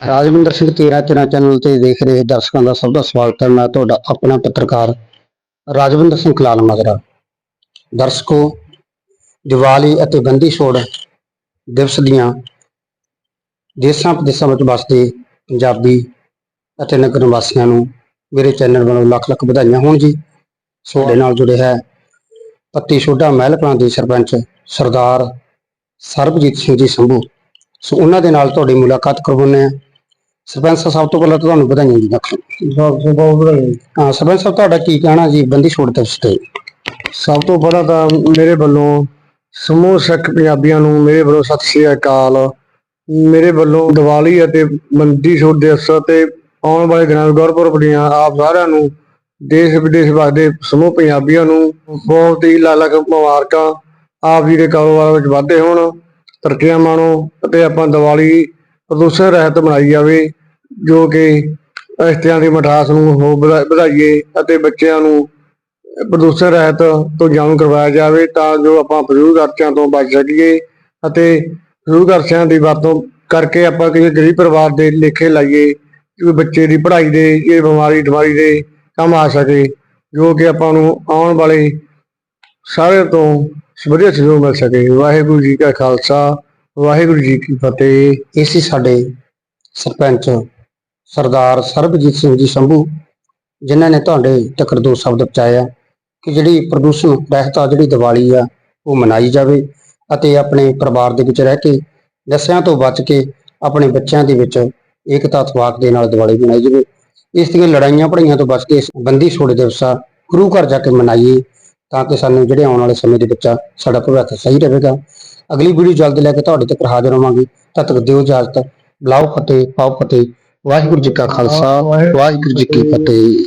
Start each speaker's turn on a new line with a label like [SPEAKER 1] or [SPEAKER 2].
[SPEAKER 1] ਰਾਜਵਿੰਦਰ ਸਿੰਘ ਤੇਰਾ ਤੇਰਾ ਚੈਨਲ ਤੇ ਦੇਖ ਰਹੇ ਦਰਸ਼ਕਾਂ ਦਾ ਸਭ ਦਾ ਸਵਾਗਤ ਹੈ। ਮੈਂ ਤੁਹਾਡਾ ਆਪਣਾ ਪੱਤਰਕਾਰ ਰਾਜਵਿੰਦਰ ਸਿੰਘ ਕਲਾਲ ਮਗਰਾ। ਦਰਸ਼ਕੋ, ਦੀਵਾਲੀ ਅਤੇ ਬੰਦੀ ਛੋੜ ਦਿਵਸ ਦੀਆਂ ਦੇਸ਼ਾਂ ਪ੍ਰਦੇਸ਼ਾਂ ਵਿੱਚ ਵਸਦੇ ਪੰਜਾਬੀ ਅਤੇ ਨਗਰ ਨਿਵਾਸੀਆਂ ਨੂੰ ਮੇਰੇ ਚੈਨਲ ਵੱਲੋਂ ਲੱਖ ਲੱਖ ਵਧਾਈਆਂ ਹੋਣ ਜੀ। ਸੋ ਸਾਡੇ ਨਾਲ ਜੁੜੇ ਹੈ ਪੱਤੀ ਛੋਡਾ ਮਹਿਲ ਦੇ ਸਰਪੰਚ ਸਰਦਾਰ ਸਰਬਜੀਤ ਸਿੰਘ ਜੀ ਸੰਭੂ। ਸੋ ਉਹਨਾਂ ਦੇ ਨਾਲ ਤੁਹਾਡੀ ਮੁਲਾਕਾਤ ਕਰਵਾਉਂਦੇ ਆ ਸਰਪੰਚ ਸਾਹਿਬ ਸਭ ਤੋਂ ਪਹਿਲਾਂ ਤਾਂ ਤੁਹਾਨੂੰ ਵਧਾਈਆਂ ਜੀ ਲੱਖ
[SPEAKER 2] ਬਹੁਤ
[SPEAKER 1] ਹਾਂ ਸਰਪੰਚ ਸਾਹਿਬ ਤੁਹਾਡਾ ਕੀ ਕਹਿਣਾ ਜੀ ਬੰਦੀ ਛੋੜ ਤੇ
[SPEAKER 2] ਸਭ ਤੋਂ ਪਹਿਲਾਂ ਤਾਂ ਮੇਰੇ ਵੱਲੋਂ ਸਮੂਹ ਸਿੱਖ ਪੰਜਾਬੀਆਂ ਨੂੰ ਮੇਰੇ ਵੱਲੋਂ ਸਤਿ ਸ੍ਰੀ ਅਕਾਲ। ਮੇਰੇ ਵੱਲੋਂ ਦੀਵਾਲੀ ਅਤੇ ਬੰਦੀ ਛੋੜ ਦਿਵਸ ਤੇ ਆਉਣ ਵਾਲੇ ਦਿਨਾਂ ਵਿੱਚ ਗੁਰਪੁਰਬ ਦੀਆਂ ਆਪ ਸਾਰਿਆਂ ਨੂੰ ਦੇਸ਼ ਵਿਦੇਸ਼ ਵਸਦੇ ਸਮੂਹ ਪੰਜਾਬੀਆਂ ਨੂੰ ਬਹੁਤ ਹੀ ਲੱਖ ਮੁਬਾਰਕਾਂ। ਆਪ ਜੀ ਦੇ ਕਾਰੋਬਾਰ ਵਿੱਚ ਵਾਧੇ ਹੋਣ ਤਰੱਕੀਆਂ ਮਾਣੋ ਅਤੇ ਆਪਾਂ ਦੀਵਾਲੀ ਪ੍ਰਦੂਸ਼ਣ ਰਹਿਤ ਬਣਾਈ ਜਾਵੇ, ਜੋ ਕਿ ਰਿਸ਼ਤਿਆਂ ਦੀ ਮਠਾਸ ਨੂੰ ਹੋ ਵਧਾ- ਵਧਾਈਏ ਅਤੇ ਬੱਚਿਆਂ ਨੂੰ ਪ੍ਰਦੂਸ਼ਣ ਰਹਿਤ ਤੋਂ ਜਾਣੂ ਕਰਵਾਇਆ ਜਾਵੇ, ਤਾਂ ਜੋ ਆਪਾਂ ਫਜ਼ੂਲ ਖਰਚਿਆਂ ਤੋਂ ਬਚ ਸਕੀਏ ਅਤੇ ਫਜ਼ੂਲ ਖਰਚਿਆਂ ਦੀ ਵਰਤੋਂ ਕਰਕੇ ਆਪਾਂ ਕਿਸੇ ਗਰੀਬ ਪਰਿਵਾਰ ਦੇ ਲੇਖੇ ਲਾਈਏ ਕਿ ਬੱਚੇ ਦੀ ਪੜ੍ਹਾਈ ਦੇ ਇਹ ਬਿਮਾਰੀ ਠਮਾਰੀ ਦੇ ਕੰਮ ਆ ਸਕੇ, ਜੋ ਕਿ ਆਪਾਂ ਨੂੰ ਆਉਣ ਵਾਲੇ ਸਾਰੇ ਤੋਂ ਵਧੀਆ ਸਹਿਯੋਗ ਮਿਲ ਸਕੇ। ਵਾਹਿਗੁਰੂ ਜੀ ਕਾ ਖਾਲਸਾ ਵਾਹਿਗੁਰੂ ਜੀ ਕੀ ਫਤਿਹ।
[SPEAKER 1] ਇਹ ਸੀ ਸਾਡੇ ਸਰਪੰਚ ਸਰਦਾਰ ਸਰਬਜੀਤ ਸਿੰਘ ਜੀ ਸੰਭੂ, ਜਿਨ੍ਹਾਂ ਨੇ ਤੁਹਾਡੇ ਤੱਕ ਦੋ ਸ਼ਬਦ ਪਹੁੰਚਾਇਆ ਕਿ ਜਿਹੜੀ ਪ੍ਰਦੂਸ਼ਣ ਰਹਿਤਾ ਜਿਹੜੀ ਦੀਵਾਲੀ ਆ, ਉਹ ਮਨਾਈ ਜਾਵੇ ਅਤੇ ਆਪਣੇ ਪਰਿਵਾਰ ਦੇ ਵਿੱਚ ਰਹਿ ਕੇ, ਨਸ਼ਿਆਂ ਤੋਂ ਬਚ ਕੇ ਆਪਣੇ ਬੱਚਿਆਂ ਦੇ ਵਿੱਚ ਏਕਤਾ ਤਵਾਕ ਦੇ ਨਾਲ ਦੀਵਾਲੀ ਮਨਾਈ ਜਾਵੇ। ਇਸ ਦੀਆਂ ਲੜਾਈਆਂ ਪੜਾਈਆਂ ਤੋਂ ਬਚ ਕੇ ਬੰਦੀ ਛੋੜ ਦਿਵਸ ਆ, ਗੁਰੂ ਘਰ ਜਾ ਕੇ ਮਨਾਈਏ ਤਾਂ ਕਿ ਸਾਨੂੰ ਜਿਹੜੇ ਆਉਣ ਵਾਲੇ ਸਮੇਂ ਦੇ ਵਿੱਚ ਸਾਡਾ ਭਵਿੱਖ ਸਹੀ ਰਹੇਗਾ। ਅਗਲੀ ਵੀਡੀਓ ਜਲਦ ਲੈ ਕੇ ਤੁਹਾਡੇ ਤੱਕ ਹਾਜ਼ਰ ਹੋਵਾਂਗੇ। ਤਦ ਤੱਕ ਦਿਓ ਇਜਾਜ਼ਤ। ਬਲਾਓ ਫਤਿਹ ਪਾਓ ਫਤਿਹ। ਵਾਹਿਗੁਰੂ ਜੀ ਕਾ ਖਾਲਸਾ ਵਾਹਿਗੁਰੂ ਜੀ ਕੀ ਫਤਿਹ।